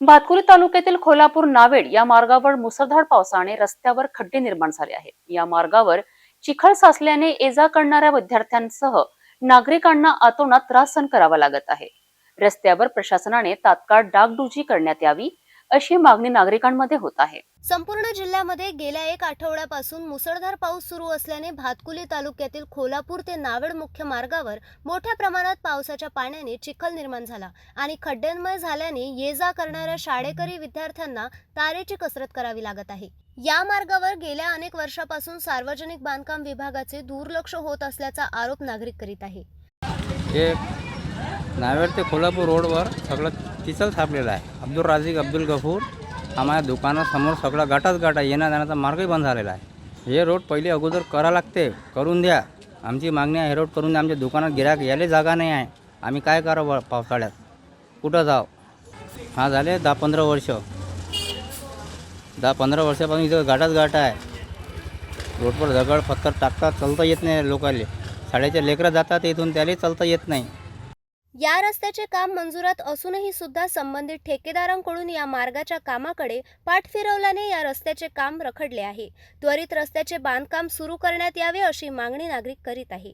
भातकुली तालुक्यातील खोलापूर नावेड या मार्गावर मुसळधार पावसाने रस्त्यावर खड्डे निर्माण झाले आहेत. या मार्गावर चिखल साचल्याने ये जा करणाऱ्या विद्यार्थ्यांसह नागरिकांना आतोनात त्रास सहन करावा लागत आहे. रस्त्यावर प्रशासनाने तात्काळ डागडुजी करण्यात यावी अशी मागणी नागरिकांमध्ये होत आहे. संपूर्ण जिल्ह्यामध्ये गेल्या एक आठवड्यापासून मुसळधार पाऊस सुरू असल्याने भातकुली तालुक्यातील खोलापूर ते नावेड मुख्य मार्गावर मोठ्या प्रमाणात पावसाच्या पाण्याने चिखल निर्माण झाला आणि खड्ड्यांमय झाल्याने ये जा करणाऱ्या शाळेकरी विद्यार्थ्यांना तारेची कसरत करावी लागत आहे. या मार्गावर गेल्या अनेक वर्षापासून सार्वजनिक बांधकाम विभागाचे दुर्लक्ष होत असल्याचा आरोप नागरिक करीत आहे. हे नावेड ते कोल्हापूर रोडवर सगळं चिचल थापलेलं आहे. अब्दुल राझिक अब्दुल गफूर आम्हाला दुकानासमोर सगळा गाटाच गाठा येण्या जाण्याचा मार्गही बंद झालेला आहे. हे रोड पहिले अगोदर करा लागते करून द्या. आमची मागणी आहे हे रोड करून द्या. आमच्या दुकानात गिराक यायला जागा नाही आहे. आम्ही काय करावं पावसाळ्यात? कुठं जाव? हा झाले दहा पंधरा वर्ष. दहा पंधरा वर्षापासून इथं गाटाच गाटा आहे. रोडवर दगड पत्थर टाकतात चालता येत नाही लोकांले. शाळेच्या लेकरं जातात इथून त्याला चालता येत नाही. या रस्त्याचे काम मंजुरात असूनही सुद्धा संबंधित ठेकेदारांकडून या मार्गाच्या कामाकडे पाठ फिरवल्याने या रस्त्याचे काम रखडले आहे. त्वरित रस्त्याचे बांधकाम सुरू करण्यात यावे अशी मागणी नागरिक करीत आहे.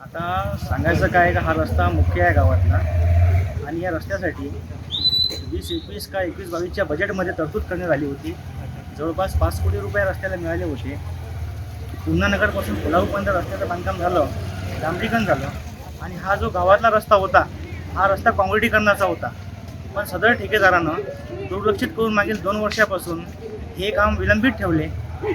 आता सांगायचं काय का हा रस्ता मुख्य आहे गावातला आणि या रस्त्यासाठी वीस एकवीस का एकवीस बावीसच्या बजेटमध्ये तरतूद करण्यात आली होती. जवळपास पाच कोटी रुपये रस्त्याला मिळाले होते. पुन्हानगरपासून कोल्हापूरपर्यंत रस्त्याचं बांधकाम झालं डांबरीकरण झालं. आणि हा जो गावातला रस्ता होता हा रस्ता काँक्रिटीकरणाचा होता. पण सदर ठेकेदारानं दुर्लक्षित करून मागील दोन वर्षापासून हे काम विलंबित ठेवले.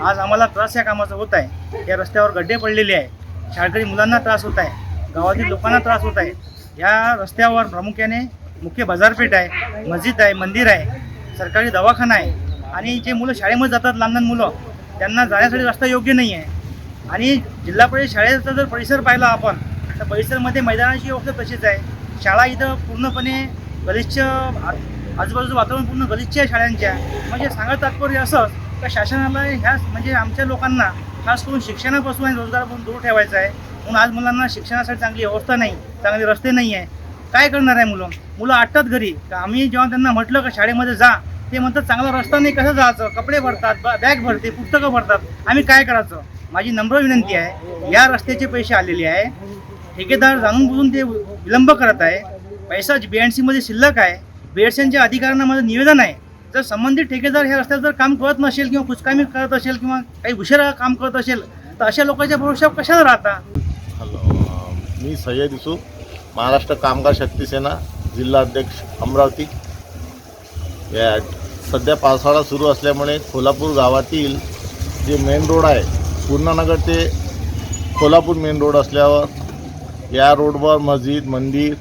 आज आम्हाला त्रास या कामाचा होत आहे. या रस्त्यावर गड्डे पडलेले आहे शाळकरी मुलांना त्रास होत आहे. गावातील लोकांना त्रास होत आहे. या रस्त्यावर प्रामुख्याने मुख्य बाजारपेठ आहे मस्जिद आहे मंदिर आहे सरकारी दवाखाना आहे. आणि जे मुलं शाळेमध्ये जातात लहान लहान मुलं त्यांना जाण्यासाठी रस्ता योग्य नाही आहे आणि जिल्हा परिषद शाळेचा जर परिसर पाहिला आपण तर परिसरमध्ये मैदानाची व्यवस्था तशीच आहे. शाळा इथं पूर्णपणे गलिच्छ आजूबाजूचं वातावरण पूर्ण गलिच्छ आहे शाळांच्या. म्हणजे सांगत तात्पर्य असं का शासनाला ह्या म्हणजे आमच्या लोकांना खास करून शिक्षणापासून आणि रोजगारापासून दूर ठेवायचं आहे. म्हणून आज मुलांना शिक्षणासाठी चांगली व्यवस्था नाही चांगले रस्ते नाही आहे. काय करणार आहे मुलं? मुलं आटतात घरी. का आम्ही जेव्हा त्यांना म्हटलं का शाळेमध्ये जा ते म्हणतात चांगला रस्ता नाही कसं जायचं? कपडे भरतात ब- बॅग भरते पुस्तकं भरतात. आम्ही काय करायचं? माझी नम्र विनंती आहे या रस्त्याचे पैसे आलेले आहे. ठेकेदार जाणून बुजून ते विलंब करत आहे. पैसा बी एन सीमध्ये शिल्लक आहे. बी एड सीच्या अधिकाऱ्यांना माझं निवेदन आहे. जर संबंधित ठेकेदार ह्या रस्त्यावर जर काम करत नसेल किंवा कुचकामी करत असेल किंवा काही उशिरा काम करत असेल तर अशा लोकांच्या भरोशावर कशाला राहता? हॅलो मी सय्यद दिसू महाराष्ट्र कामगार शक्ती सेना जिल्हा अध्यक्ष अमरावती. या सध्या पावसाळा सुरू असल्यामुळे कोल्हापूर गावातील जे मेन रोड आहे पूर्णानगर ते कोल्हापूर मेन रोड असल्यावर या रोडवर मस्जिद मंदिर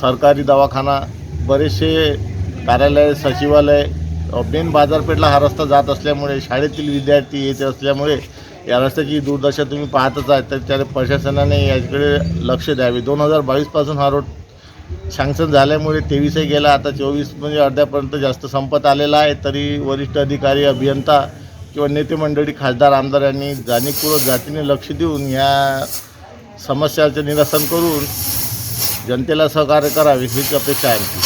सरकारी दवाखाना बरेचसे कार्यालय सचिवालय मेन बाजारपेठला हा रस्ता जात असल्यामुळे शाळेतील विद्यार्थी येत असल्यामुळे या रस्त्याची दुर्दशा तुम्ही पाहतच आहे तर त्या प्रशासनाने याकडे लक्ष द्यावे. दोन हजार बावीसपासून हा रोड सँक्शन झाल्यामुळे तेवीसही गेला. आता चोवीस म्हणजे अर्ध्यापर्यंत जास्त संपत आलेला आहे. तरी वरिष्ठ अधिकारी अभियंता किंवा नेते मंडळी खासदार आमदार यांनी जाणीवपूर्वक जातीने लक्ष देऊन या समस्यांचे निरसन करून जनतेला सहकार्य करावे हीच अपेक्षा आहे आमची.